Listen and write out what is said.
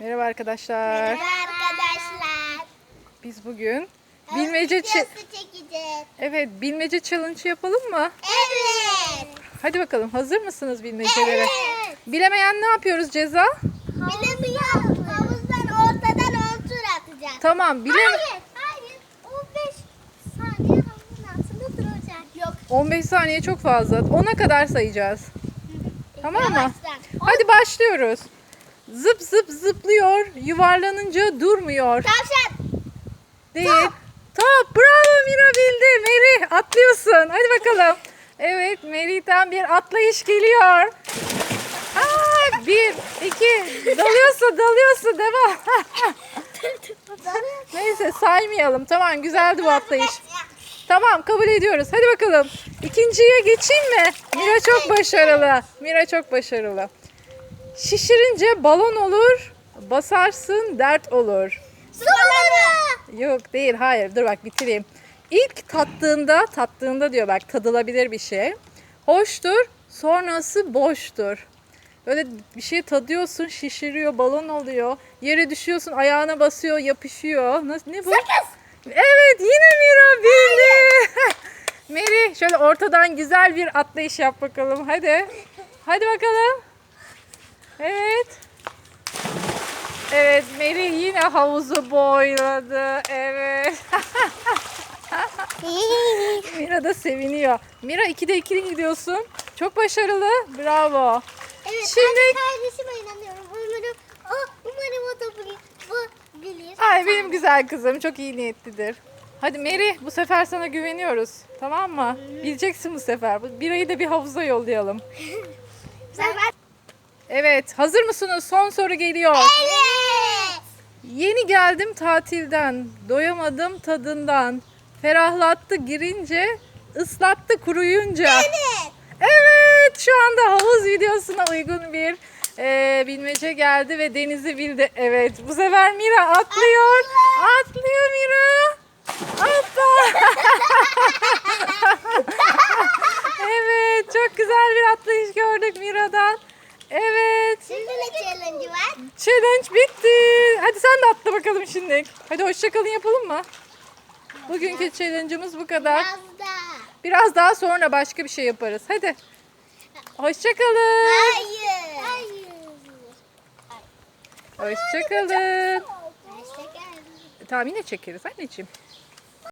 Merhaba arkadaşlar. Merhaba arkadaşlar. Biz bugün bilmece ç- Videosu çekeceğiz. Evet, bilmece challenge yapalım mı? Evet. Hadi bakalım. Hazır mısınız bilmecelere? Evet. Bilemeyen ne yapıyoruz ceza? Bilemiyorum. Havuzdan ortadan 10 tur atacak. Tamam, bile Hayır, hayır. 15 saniye havuzun altında duracak. Yok. 15 saniye çok fazla. 10'a kadar sayacağız. Tamam mı? Yavaştan. Hadi başlıyoruz. Zıp zıp zıplıyor, yuvarlanınca durmuyor. Tavşan. Değil. Top. Bravo Mira bildi. Meri atlıyorsun. Hadi bakalım. Evet Meri'den bir atlayış geliyor. Aa, bir, iki, dalıyorsun, dalıyorsun. Devam. Neyse saymayalım. Tamam güzeldi bu atlayış. Tamam kabul ediyoruz. Hadi bakalım. İkinciye geçeyim mi? Mira çok başarılı. Mira çok başarılı. Şişirince balon olur. Basarsın dert olur. Su balonu. Yok değil hayır dur bak bitireyim. İlk tattığında tattığında diyor bak tadılabilir bir şey. Hoştur sonrası boştur. Böyle bir şey tadıyorsun şişiriyor balon oluyor. Yere düşüyorsun ayağına basıyor yapışıyor. Nasıl, ne bu? Evet yine Mira bildi. Meri şöyle ortadan güzel bir atlayış yap bakalım hadi. Hadi bakalım. Evet. Evet Meri yine havuzu boyladı. Evet. Mira da seviniyor. Mira 2'de 2 gidiyorsun. Çok başarılı. Bravo. Evet, Şimdi- Şimdi... kardeşime inanıyorum. Umarım, oh, umarım o da bu, bu bilir. Ay benim güzel kızım çok iyi niyetlidir. Hadi Meri bu sefer sana güveniyoruz. Tamam mı? Bileceksin bu sefer. Birayı da bir havuza yollayalım. Ben... Evet hazır mısınız? Son soru geliyor. Evet. Yeni geldim tatilden. Doyamadım tadından. Ferahlattı girince, ıslattı kuruyunca. Evet. Evet şu anda havuz videosuna uygun bir e, bilmece geldi ve Deniz'i bildi. Evet bu sefer Mira atlıyor. Atlıyor Mira. Atla. evet çok güzel bir atlayış gördük Mira'dan. Şimdi ne challenge var? challenge bitti. Hadi sen de atla bakalım şimdi. Hadi hoşçakalın yapalım mı? Bugünkü challenge'ımız bu kadar. Biraz daha. Biraz daha sonra başka bir şey yaparız. Hadi. Hoşçakalın. Hayır. Hayır. Hoşçakalın. Hoşçakalın. Tamam yine çekeriz anneciğim.